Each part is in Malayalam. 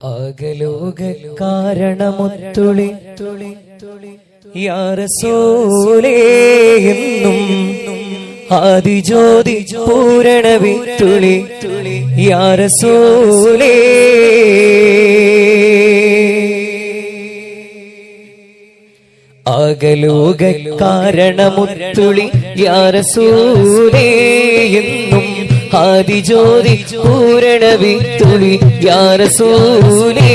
അകലോക കാരണമൊത്തുളി യാറസോലേ എന്നും ആദിജ്യോതി പൂരണ വിത്തുളി യാറസോലേ. അകലോക കാരണമൊത്തുളി യാറസൂലേ ആദിജ്യോതി പൂരണ വിത്തുളി യാറസൂലേ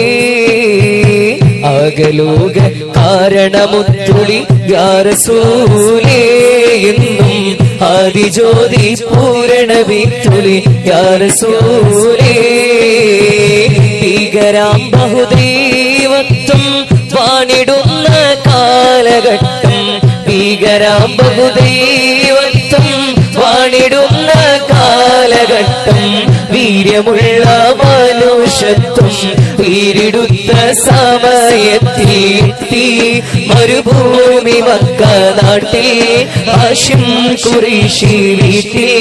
അകലോക കാരണമുത്തുളി യാറസൂലേ എന്നും ആദിജ്യോതി പൂരണ വിത്തുളി യാറസൂലേ ഭീകരാം ബഹുദൈവത്വം വാണിടുന്ന കാലഘട്ടം ഭീകരാം ബഹുദൈവത്വം കാലഘട്ടം വീര്യമുള്ള മനുഷ്യത്വം വീരിടുത്ത സമയത്തിൽ എത്തി. മരുഭൂമി മക്ക നാട്ടിൽ ആശം കുറിശി വീട്ടിൽ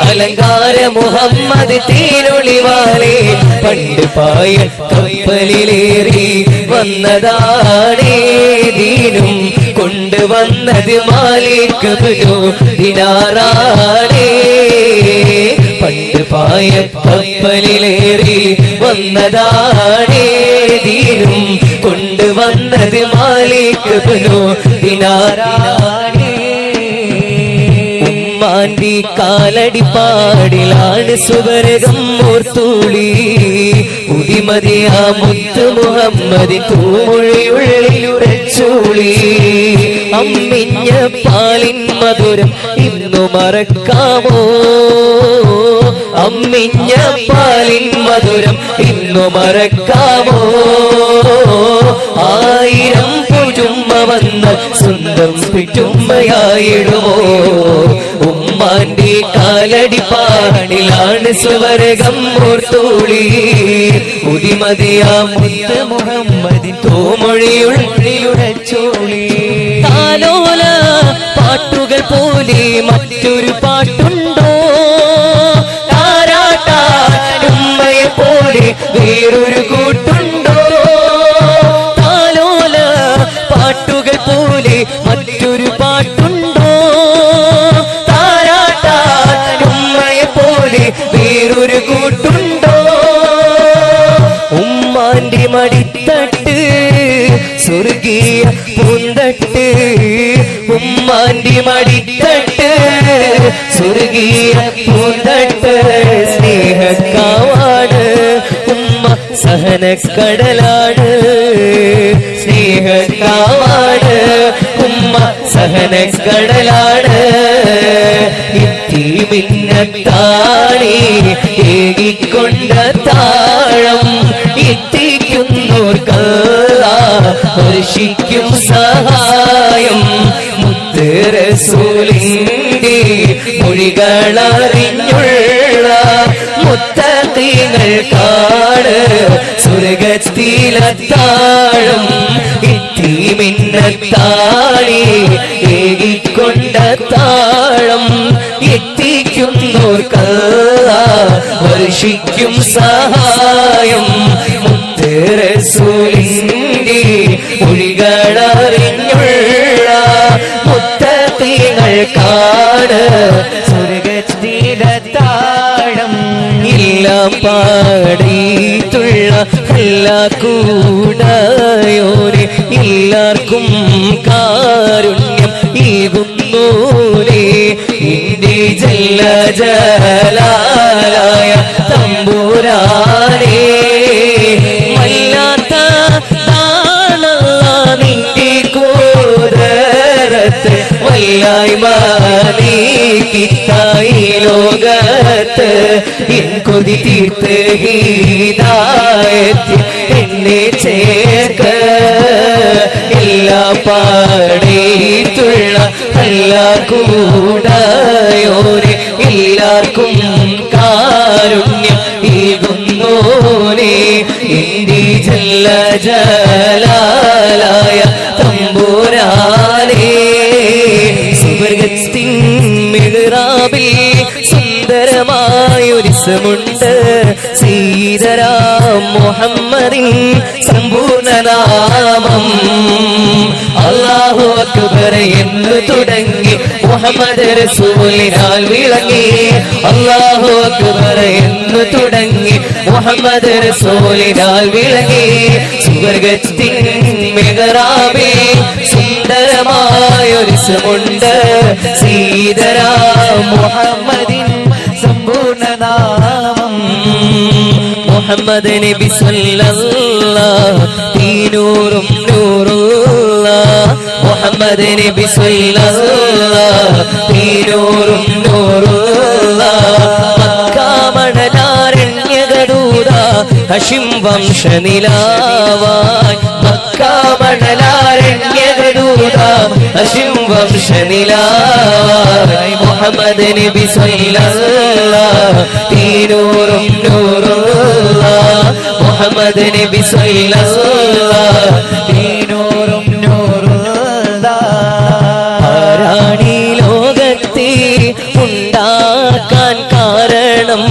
അലങ്കാര മുഹമ്മദ് തീരൊളിവാലെ പണ്ട് പായ കപ്പലിലേറി വന്നതാണേ ദീനും. കൊണ്ടുവന്നത് മാലിക് ദിനാറാണേ. പണ്ട് പായ പപ്പലിലേറി വന്നതാണേ ദീനും കൊണ്ടുവന്നത് മാലിക് ദിനാറാണേ ഉമ്മാന്റെ കാലടിപ്പാടിലാണ് സുവർഗം ഓർത്തുളി ഉദിമതിയാ മുത്ത് മുഹമ്മദി തൂമൊഴിയുള്ളിലുറച്ചൂളി അമ്മിഞ്ഞ പാലിൻ മധുരം ഇന്നു മറക്കാമോ? അമ്മിഞ്ഞ പാലിൻ മധുരം ഇന്നു മറക്കാമോ? ആയിരം പുജുമ്മ വന്ന് സ്വന്തം പിറ്റുമ്മയായിടുമോ? ഉമ്മാന്റെ കാലടി പാടിലാണ് സ്വരകം ഓർത്തോളി ഉദിമതിയാ മുത്ത് മുഹമ്മദിൻ തോമൊഴിയുള്ളിലുടച്ചോളി താലോല പാട്ടുകൾ പോലെ മറ്റൊരു പാട്ടുണ്ടോ? താരാട്ടാടുമ്മയെ പോലെ വേറൊരു സ്വർഗീയ പൂന്തട്ട് ഉമ്മാന്റെ മടിത്തട്ട് സ്വർഗീയ പൂന്തട്ട് സ്നേഹക്കാവാണ് ഉമ്മ സഹനക്കടലാണ് സ്നേഹക്കാവാണ് ഉമ്മ സഹനക്കടലാണ് ഇത്തി മിന്നത്താണി ഏകിക്കൊണ്ട താഴം എത്തിക്കുന്നോർക്കല്ല വർഷിക്കും സഹായം മുത്ത് റസൂലിന്റെ മൊഴികളറിഞ്ഞുള്ള മുത്തീങ്ങൾ കാട് സ്വർഗത്തിലത്താഴും ഇത്തിമിന്നത്താളി ഏകിക്കൊണ്ട താഴം എത്തിക്കുന്നോർക്കല്ല വർഷിക്കും സഹായം കാണ് സ്വർഗത്തിലെത്താഴം പാടിയിട്ടുള്ള എല്ലാ കൂടായോരെ എല്ലാവർക്കും കാരുണ്യം ഈകുന്നോരെ ഇന്ത്യ ജല്ല ജലായ തമ്പൂരാനേ വല്ലാത്ത താണല്ല നിന്റെ കോതരത്ത് വല്ലായ്മ നീക്കിത്തായി ലോകത്ത് ഇൻ കൊതി തീർത്ത് ഹീതായത്തിൽ എന്നെ ചേർക്ക. എല്ലാ പാടേത്തുള്ള എല്ലാ കൂടായോരെ എല്ലാവർക്കും കാരുണ്യം ഈകുന്നോനെ എന്റെ മിഹ്റാബിൽ സീതരാം മുഹമ്മദിൻ സമ്പൂർണനാമം. അല്ലാഹു അക്ബർ എന്ന് തുടങ്ങി മുഹമ്മദ് റസൂലിനാൽ വിളങ്ങി. അല്ലാഹു അക്ബർ എന്ന് തുടങ്ങി മുഹമ്മദ് റസൂലിനാൽ വിളങ്ങി. സുവർഗത്തിൻ മെഹറാബേ സുന്ദരമായൊരു സമുണ്ട്. സീതരാം മുഹമ്മദിൻ സമ്പൂർണനാമം. മുഹമ്മദ് നബി തീനൂറും നൂറുള്ള മുഹമ്മദ് നബി തീനൂറും നൂറുള്ള ഹഷിം വംശനിലാവായി മക്കാമണലാരണ്യകടൂത ഹഷിം വംശനിലായി മുഹമ്മദ് നബി തീരൂറും നൂറുള്ള മുഹമ്മദ് നബി തീനൂറും നൂറുള്ള കാരണം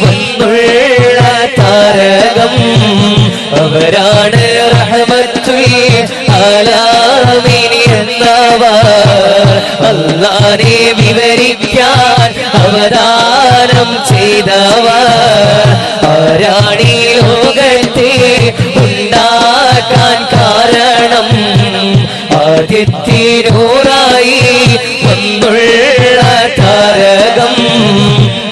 വന്നുള്ള താരകം അവരാണ് അല്ലാനെ വിവരിക്കാൻ അവതാരം ചെയ്തവർ. ആരാണി ലോകത്തെ ഉണ്ടാക്കാൻ കാരണം? ആദ്യത്തിനൂറായി വന്നുള്ള താരകം.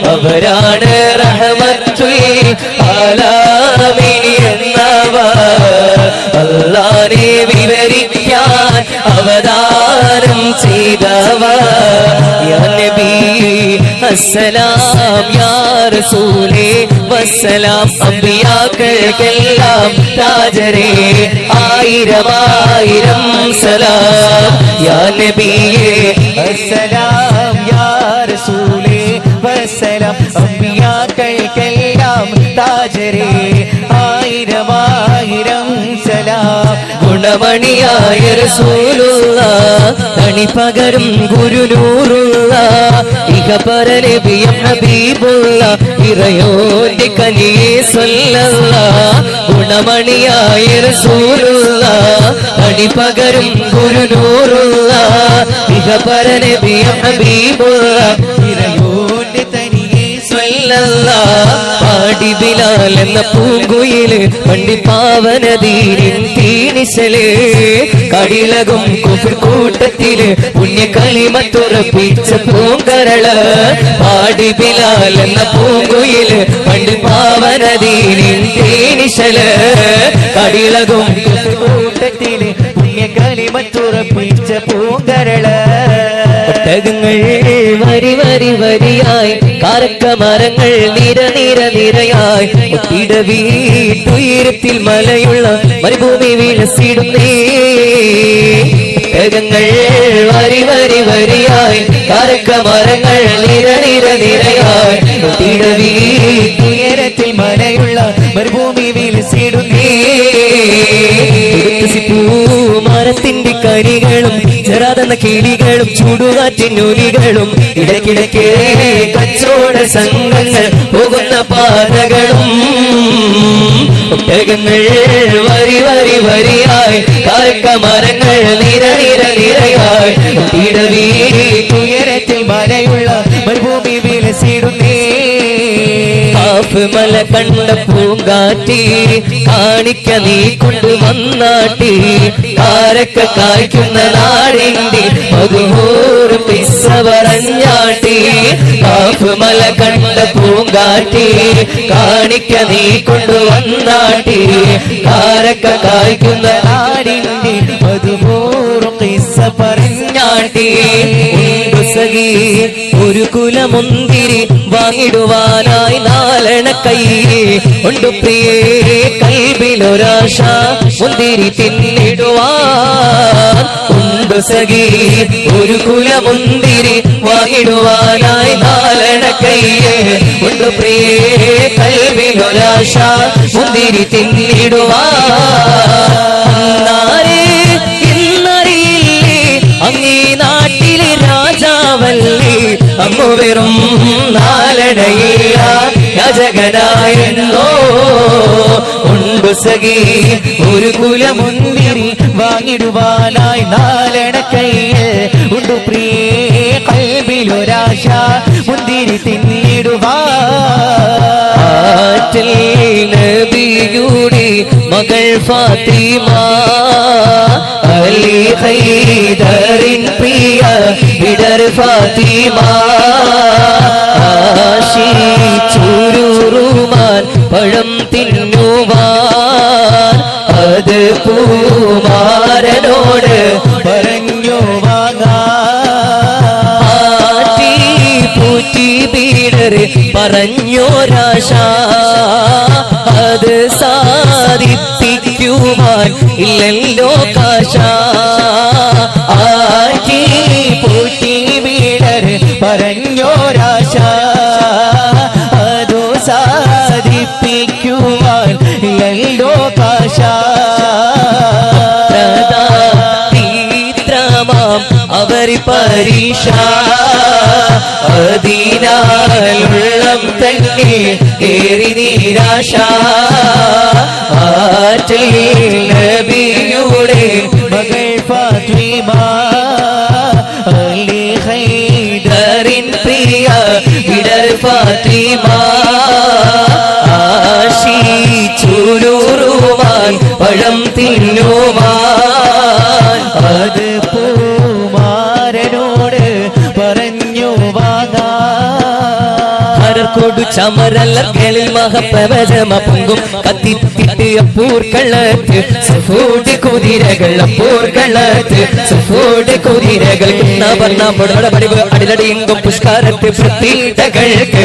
അവരാണ് റഹമത്തുൽ ആലാമിനി എന്നവർ. അല്ലാനെ വിവരിക്കാൻ അവതാരം ചെയ്തവർ യാ നബി അസ്സലാം യാ റസൂലേ വസ്സലാം. അമ്പിയാക്കൾക്കെല്ലാം താജരേ ആയിരമായിരം ആയിരം സലാം. യാ നബിയേ അസ്സലാം. വസ്സലാം അമ്പിയാക്കൾക്കെല്ലാം താജരേ. ആയിരം ആയിരം സലാം. ഗുണമണിയായ റസൂലുള്ള തണിപകരും ഗുരുനൂറുള്ള ഇക പരലബിയം ഹബീബുള്ള ഇറയോന്റെ കലിയെ സൊല്ലല്ല ഗുണമണിയായ റസൂലുള്ള തണിപകരും ഗുരുനൂറുള്ള ഇഹ പരലബിയം ഹബീബുള്ള തനിയെ പാടി ബിലാൽ എന്ന പൂങ്കുയിൽ പണ്ടി പാവനദീനിൻ തീനിശൽ. കടിലകും കുഫിർ കൂട്ടത്തിൽ പുണ്യ കളിമത്തുറപ്പിച്ച പൂങ്കരൾ. പാടി ബിലാൽ എന്ന പൂങ്കുയിൽ പണ്ടി പാവനദീനിൻ തീനിശൽ. കടിലകും കൂട്ടത്തിൽ പുണ്യ കളിമത്തുറപ്പിച്ച പൂങ്കരൾ. ഒട്ടകങ്ങൾ വരി വരി വരിയായി. കാരക്ക മരങ്ങൾ നിര നിര നിരയായി. ഒത്തിട വീട്ടുയരത്തിൽ മലയുള്ള മരുഭൂമി വിളസിടുന്നേ ഒട്ടകങ്ങൾ വരി വരി വരിയായി. കാരക്ക മരങ്ങൾ നിര നിര നിരയായി. ഒത്തിട വീട്ടുയരത്തിൽ മലയുള്ള മരുഭൂമി വിളസിടുന്നേ മരത്തിന്റെ കരികളും ചെറാതെന്ന കിളികളും ചൂടുകാറ്റിനുലികളും ഇടയ്ക്കിടയ്ക്ക് കച്ചോട സംഘങ്ങൾ പോകുന്ന പാതകളും ഒട്ടകങ്ങൾ വരി വരി വരിയായി. കാരക്ക മരങ്ങൾ നിര നിര നിരയായി. ഇടവീ ഉയരത്തിൽ മലയുള്ള മരുഭൂമി വിലസിടുന്നേ കാഫ് മല കണ്ട പൂങ്കാറ്റി കാണിക്ക നീ കൊണ്ടുവന്നാട്ടി കാരക്ക കായ്ക്കുന്ന നാടിന്റെ മധുഹൂർ പിസ്സ പറഞ്ഞാട്ടി കാഫ് മല കണ്ട പൂങ്കാറ്റി കാണിക്ക നീ കൊണ്ടുവന്നാട്ടി കാരക്ക കായ്ക്കുന്ന നാടിന്റെ മധുപൂർവം കിസ്സ പറഞ്ഞാട്ടി ഒരു കുലമുന്തിരി വാങ്ങിടുവാനായി നാലണ കൈ ഉണ്ട് പ്രിയേ കൽബിലൊരാശ മുന്തിരി തിന്നിടുവാൻ. സഖി ഒരു കുലമുന്തിരി വാങ്ങിടുവാനായി നാലണ കൈ ഉണ്ട് പ്രിയേ കൽബിലൊരാശ മുന്തിരി തിന്നിടുവാൻ. വെറും നാലടയില്ല യാചകനായെന്നോ? ഉണ്ടു സഖി ഒരു കുലമുന്തിരി വാങ്ങിടുവാനായി നാലണ കയ്യിൽ ഉണ്ട് പ്രിയേ കൽവിലൊരാശ മുന്തിരി നബിയുടെ മകൾ ഫാത്തിമ അലി ഹൈദറിൻ പ്രിയ ഇടർ ഫാത്തിമ. ആശി ചുരുറുമാൻ പഴം തിന്നുവാൻ. അത് പൂമാരനോട് പറഞ്ഞു വാങ്ങാൻ. ആറ്റി പൂറ്റി വീടര് പറഞ്ഞോരാശ. അത് സാധിപ്പിക്കുവാൻ ഇല്ലല്ലോ കാശ. ആക്കി പൂട്ടി വീടർ പറഞ്ഞോരാശ. അതോ സാധിപ്പിക്കുവാൻ ഇല്ലല്ലോ കാശ. അവർ പരീക്ഷ അതിനാലുള്ളം തന്നെ ഏറി നിരാശ. ആറ്റിൽ നബിയുടെ മകൾ ഫാത്തിമ. അലി ഹൈദറിൻ ദറിൻ പ്രിയ വിടർ ഫാത്തിമ. ആശി ചുരുറുവാൻ പഴം തിന്നുവാൻ ഹരർക്കൊടു ചമരലർകളിൽ മഹപ്രവചമ പൊങ്കും കത്തിത്തിട്ട് പൂർക്കളത്ത് സഫോട് കുതിരകൾ പൂർക്കളത്ത് സഫോട് കുതിരകൾ. പറഞ്ഞ പൊടപട പടിവ് അടിലടിയെങ്കും പുഷ്കാരത്ത് പ്രത്യേകൾക്ക്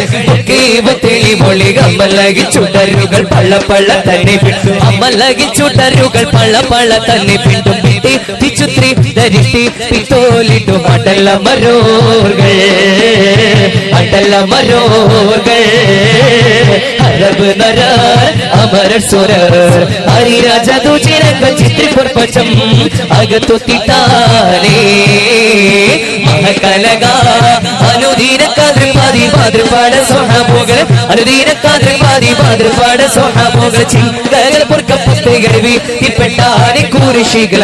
തെളി മൊളി അമ്മലകി ചുടരുകൾ പള്ള പള്ള തന്നെ പിട്ടു. അമ്മലകി ചുടരുകൾ പള്ള പള്ള തന്നെ പിട്ടി. തിച്ചുത്രി ധരിട്ടി പിത്തോലിട്ടു അടല്ല മരോകൾ അടല്ല മരോകൾ അറബ് നര അമര സുരർ. ഹരിരാജ ദുചിരങ്ക ചിത്രി പുർപ്പച്ചം അകത്തുത്തിട്ടാലേ മഹകലക അനുദീന കാതൃപാതി പാതൃപാട സോഹപോകൾ അനുദീന കാതിൽ പാതി പാതിർപാട സോഹപോകൾ ചിന്തകൾ പുർക്ക പുസ്തകൾ വീട്ടിപ്പെട്ടാടി കുരിശികൾ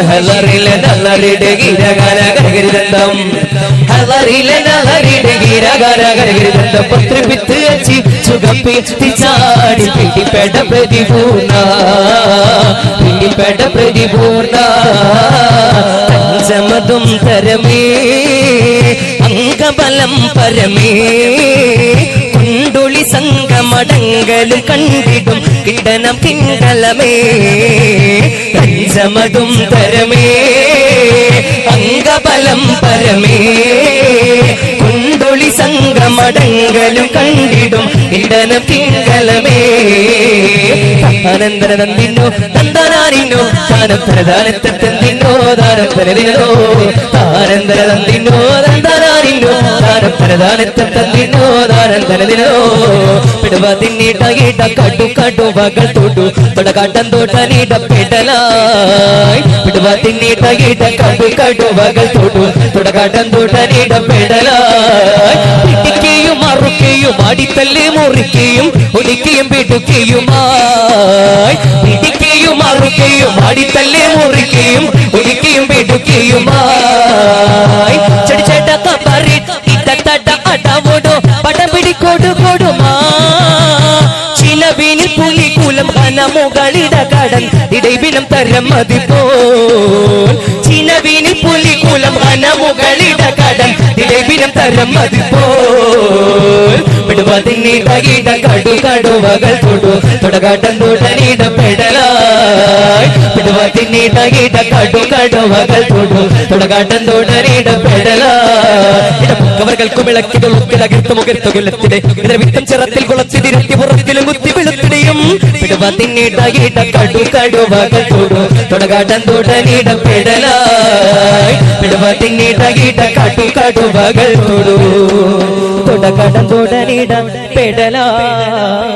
ചാടി പിടിപെട പഞ്ചമതും തരമേ അംഗബലം പരമേ കുണ്ടുളി സംഗമടങ്കലും കണ്ടിടും കിടനം കിണ്ടലമേ പഞ്ചമതും പരമേ അംഗബലം പരമേ. കുണ്ടുളി സംഗമടങ്കലും കണ്ടിടും കിടനം കിണ്ടലമേ ആനന്ദന നന്ദിനോ നന്ദനാനിനോ താനം പ്രധാനത്തെ തന്തിനോ ദാനം തനതിനോ ആനന്ദര നന്ദിനോ നന്ദനാനിനോ താനം പ്രധാനത്തെ തനതിനോ പിടുവ തിന്നീട്ട ഈട്ട കട്ടു കട്ടു വകൾ തൊടു. തൊടകാട്ടം തോട്ട നീട്ട പെടലായി പിടുവ തിന്നീട്ട ഈട്ട കട്ടു കട്ടു വകൾ തൊടു. തൊടകാട്ടം തോട്ട നീട്ട പെടലായി പിടിക്കുകയും മറുക്കുകയും അടിത്തല്ല് മുറിക്കുകയും ഒലിക്കുകയും പിടുക്കുകയുമായി പിടിക്കുകയും മറുക്കുകയും അടിത്തല്ല് ഇടവിനം തരം മതിപ്പോ പുലി പുലികുലം ഘനമുകളിട കടം. ഇടവിനം തരം മതി പിടുവതിനീട ഈട കടു കടുവകൾ തൊടു. തുടകാട്ടം തുടനീട പെടലായി. ഈട കടു കടുവകൾ തൊടു. തുടകാട്ടം തുടനീട പെടലായി. ഇടമുക്കവർകൾക്കും ഇളക്കികൾ ഉക്കിലകർത്ത് മുഖത്ത് കൊല്ലത്തിടെ ഇതിന്റെ വിത്തം ചിറത്തിൽ കുളത്തി പുറത്തിലും കുത്തി വെളുത്തിടെയും പിടുവതിനീട ഈട കടു കടുവകൾ തൊടു തുടകാട്ടം തുടനീട പെടലായി പിടുവതിനീട ഈട കടു കടുവകൾ തൊടു തുടകടം തുടനിട പെടലായി